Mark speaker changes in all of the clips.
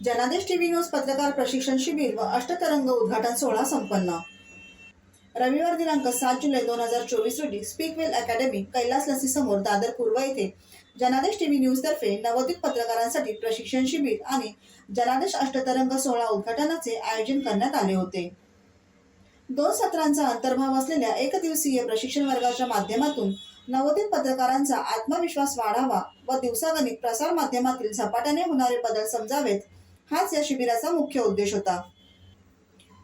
Speaker 1: जनादेश TV news पत्रकार प्रशिक्षण शिबिर व अष्टतरंग उद्घाटन सोहळा संपन्न. रविवार दिनांक सात जुलै दोन हजार चोवीस रोजी स्पीकवेल अकॅडमी कैलास लसीसमोर दादर पूर्व येथे जनादेश टीव्ही न्यूज तर्फे नवोदित पत्रकारांसाठी प्रशिक्षण शिबिर आणि जनादेश अष्टतरंग सोहळा उद्घाटनाचे आयोजन करण्यात आले होते. दोन सत्रांचा अंतर्भाव असलेल्या एक दिवसीय प्रशिक्षण वर्गाच्या माध्यमातून नवोदित पत्रकारांचा आत्मविश्वास वाढावा व दिवसागणिक प्रसार माध्यमातील झपाट्याने होणारे बदल समजावेत हाच या शिबिराचा मुख्य उद्देश होता.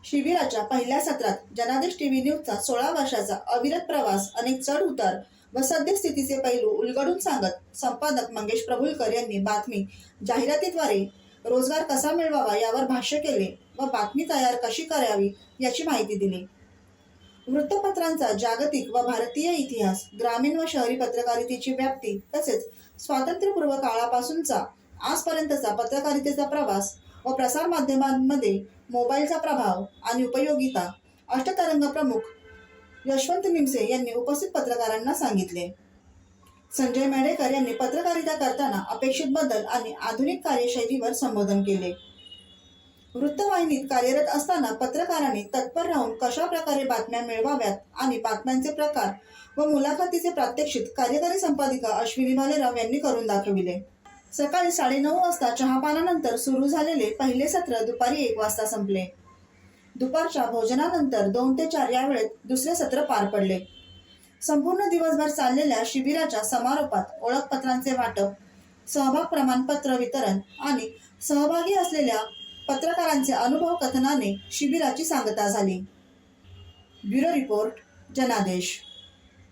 Speaker 1: शिबिराच्या पहिल्या सत्रात जनादेश टीव्ही न्यूजचा सोळा वर्षाचा अविरत प्रवास अनेक चढ उतार व सद्यस्थितीचे पैलू उलगडून सांगत संपादक मंगेश प्रभुलकर यांनी बातमी जाहिरातीद्वारे रोजगार कसा मिळवावा यावर भाष्य केले व बातमी तयार कशी करावी याची माहिती दिली. वृत्तपत्रांचा जागतिक व भारतीय इतिहास ग्रामीण व शहरी पत्रकारितेची व्याप्ती तसेच स्वातंत्र्यपूर्व काळापासूनचा आजपर्यंतचा पत्रकारितेचा प्रवास व प्रसार माध्यमांमध्ये मोबाईलचा प्रभाव आणि उपयोगिता अष्टतरंग प्रमुख यशवंत निमसे यांनी उपस्थित पत्रकारांना सांगितले. संजय मेढेकर यांनी पत्रकारिता करताना अपेक्षित बदल आणि आधुनिक कार्यशैलीवर संबोधन केले. वृत्तवाहिनीत कार्यरत असताना पत्रकारांनी तत्पर राहून कशा प्रकारे बातम्या मिळवाव्यात आणि बातम्यांचे प्रकार व मुलाखतीचे प्रात्यक्षिक कार्यकारी संपादिका अश्विनी भालेराव यांनी करून दाखविले. सकाळी साडेनऊ वाजता चहापानानंतर सुरू झालेले पहिले सत्र दुपारी एक वाजता संपले. दुपारच्या भोजनानंतर दोन ते चार या वेळेत दुसरे सत्र पार पडले. संपूर्ण दिवसभर चाललेल्या शिबिराच्या समारोपात ओळखपत्रांचे वाटप सहभाग प्रमाणपत्र वितरण आणि सहभागी असलेल्या पत्रकारांचे अनुभव कथनाने शिबिराची सांगता झाली. ब्युरो रिपोर्ट जनादेश.